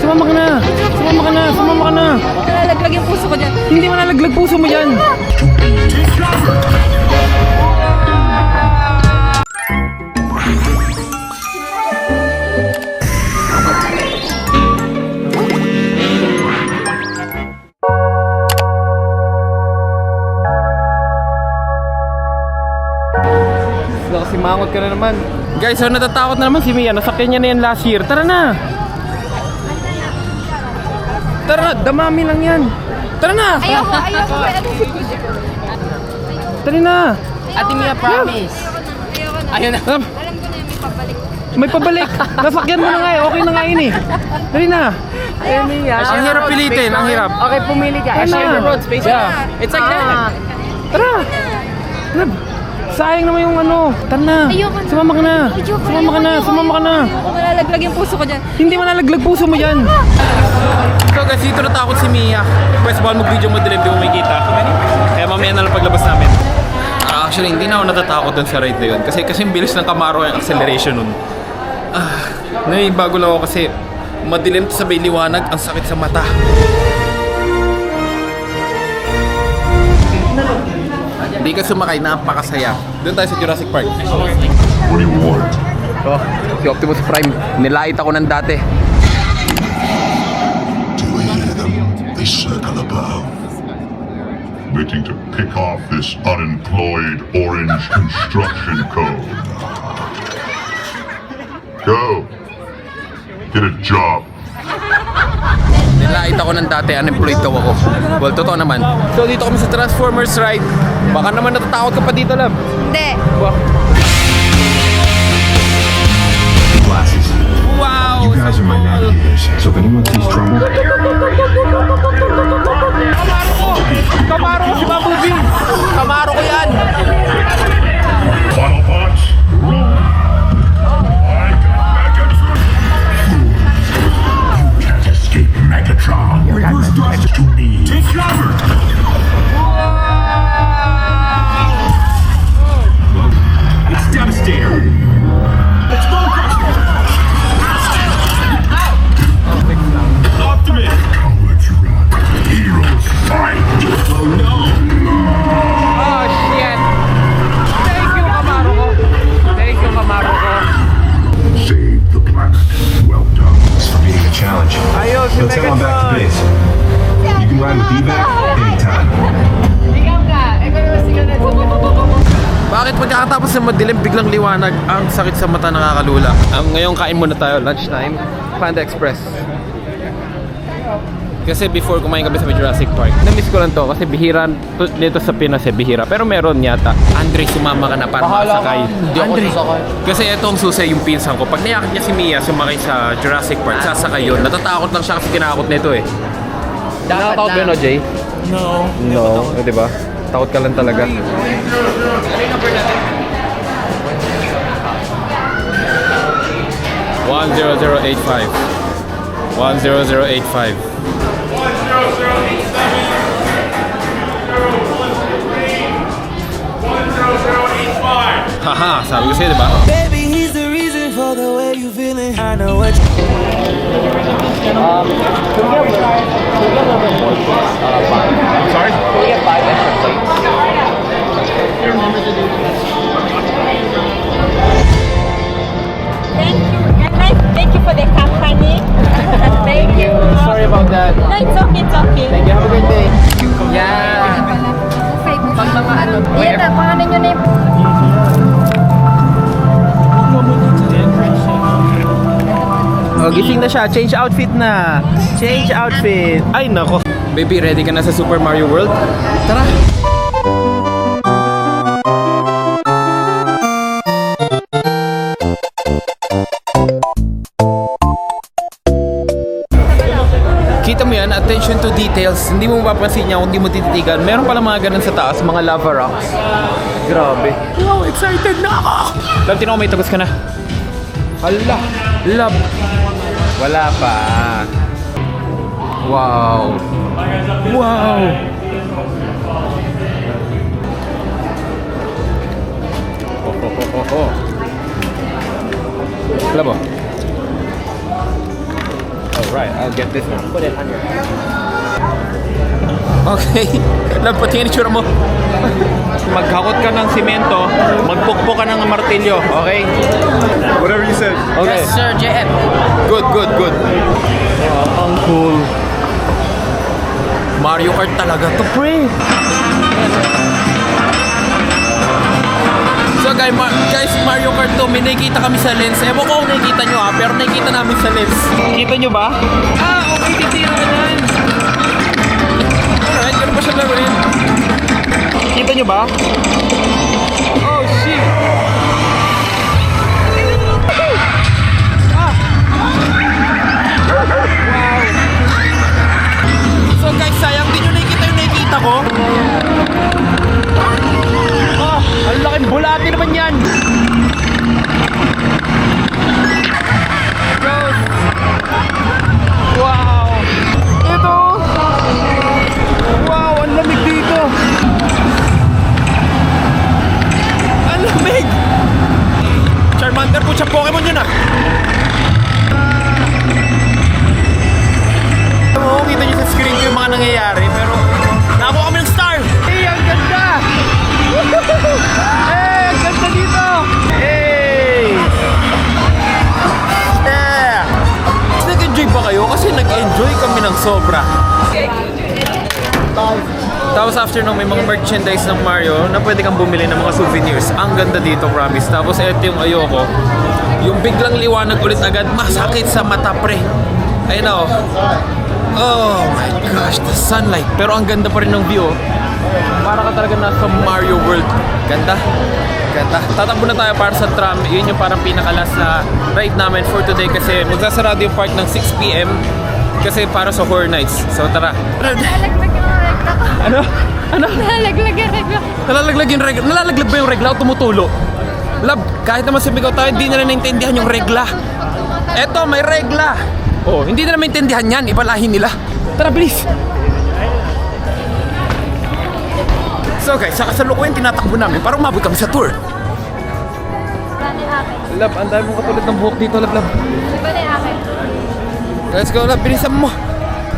Sumama ka na. Sumama ka na. Sumama ka na. Nalalaglag yung puso ko dyan. Hindi malalaglag puso mo yan. Nakasimangot ka na naman. Guys, so natatakot na naman si Mia. Nasakyan niya na yan last year. Tara na! Tara na! Damami lang yan! Tara na! Ayoko, ayoko. Tara na! Ate Mia, promise. Ayoko na. Ayun na. Ah, Alam ko na yung may pabalik. may pabalik! Nasakyan mo na nga eh. Okay na nga yun eh. Tara na! Ang hirap pilitin, ang hirap. Okay, pumili ka. Ayun share na. the road space. Yeah. It's like that. Tara! Tara! Sayang naman yung ano. Tara na! Ayoko na. Sumama ka na! Ayoko, Sumama ka na! ayoko, Sumama ka na! Ayoko, nalalaglag yung puso ko dyan. Hindi malalaglag puso mo yan. So guys, dito natakot si Mia. Pwes bawal mag-video mo dilim, di mo makikita. Kaya mamaya na lang paglabas namin. Ah, actually, hindi na ako natatakot dun sa ride na yun. Kasi kasi bilis ng Camaro yung acceleration nun. Ah, ngayon bago lang ako kasi madilim sa may liwanag, ang sakit sa mata. Hindi ka sumakay, napakasaya. Doon tayo sa Jurassic Park. What do you want? Oh, si Optimus Prime. Nilait ako ng dati. Waiting to pick off this unemployed orange construction code. Go. Get a job. Nilait ako ng dati, unemployed daw ako. Well, totoo naman. So, dito kami sa Transformers ride. Baka naman natatakot ka pa dito, love. Hindi. glasses. Wow! You guys are my navigators, so if anyone sees trouble, Reverse thrust to E. Take cover. It's Devastator. Ride with D-Back anytime. Bakit pagkakatapos ng madilim, biglang liwanag, ang sakit sa mata nakakalula. Um, ngayon kain muna tayo, lunchtime, Panda Express. Kasi before kumain kami sa Jurassic Park, na-miss ko lang to kasi bihira to- dito sa Pinas eh, bihira. Pero meron yata. Andre, sumama ka na para makasakay. Andre. Kasi ito ang susi yung pinsan ko. Pag niyakit niya si Mia sumakay sa Jurassic Park, sasakay yun. Natatakot lang siya kasi kinakot nito eh. Nakatakot ba yun, lang. Jay? No. No, eh, di ba? Takot ka lang talaga. One zero zero eight five. One zero zero eight five. Haha, sabi ko sa'yo, di ba? Baby, he's the reason for the way you feeling. I know what you Thank Muy bien. Oh, gising na siya. Change outfit na. Change outfit. Ay, nako. Baby, ready ka na sa Super Mario World? Tara. Kita mo yan, attention to details. Hindi mo mapapansin niya kung hindi mo tititigan. Meron pala mga ganun sa taas, mga lava rocks. Grabe. Wow, excited na ako! Love, tinako may tagos ka na. Hala, love. Wala pa. Wow. Wow. Oh, oh, oh, oh, oh. Alam mo? Oh, Right, I'll get this one. Put it on your Okay. Love, pati yung itsura mo. Maghakot ka ng simento, magpukpok ka ng martilyo, okay? Whatever you said. Okay. Yes, sir, JM. Good, good, good. ang cool. Mario Kart talaga to, pre. So guys, Ma- guys, Mario Kart to, may nakikita kami sa lens. Ewan ko kung nakikita nyo ha, pero nakikita namin sa lens. Kita nyo ba? Ah, okay, titira ka siya laruin? Kita nyo ba? Oh, shit. So guys, sayang din yung nakikita yung nakikita ko. Oh, ang laking bulati naman yan. Wow. Sobra. Tapos after nung may mga merchandise ng Mario na pwede kang bumili ng mga souvenirs. Ang ganda dito, promise. Tapos ito yung ayoko. Yung biglang liwanag ulit agad, masakit sa mata, pre. Ayun na, oh. Oh my gosh, the sunlight. Pero ang ganda pa rin ng view. oh. Para ka talaga nasa Mario World. Ganda. Ganda. Tatakbo na tayo para sa tram. Yun yung parang pinakalas na ride namin for today kasi magsasarado yung park ng 6pm kasi para sa Horror Nights. So tara. Nalaglag yung regla ko. Ano? Ano? Nalaglag yung regla. Nalalaglag yung regla. Nalalaglag ba yung regla o tumutulo? Lab, kahit naman sumigaw tayo, hindi nila naintindihan yung regla. Eto, may regla. Oh, hindi nila maintindihan yan. Ibalahin nila. Tara, bilis. So guys, sa kasalukuyan tinatakbo namin para umabot kami sa tour. Lab, ang dami mong katulad ng buhok dito, lab, lab. Na akin? Let's go, lab. Bilisan mo.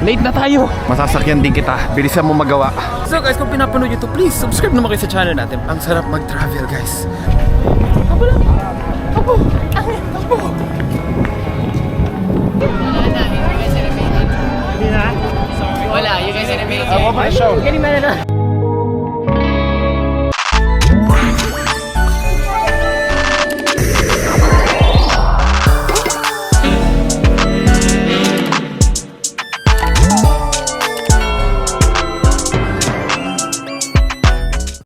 Late na tayo. Masasakyan din kita. Bilisan mo magawa. So guys, kung pinapanood nyo to, please subscribe naman kayo sa channel natin. Ang sarap mag-travel, guys. Abo lang. Abo. Abo. Wala, you guys are amazing. I want my show. Ganun na na.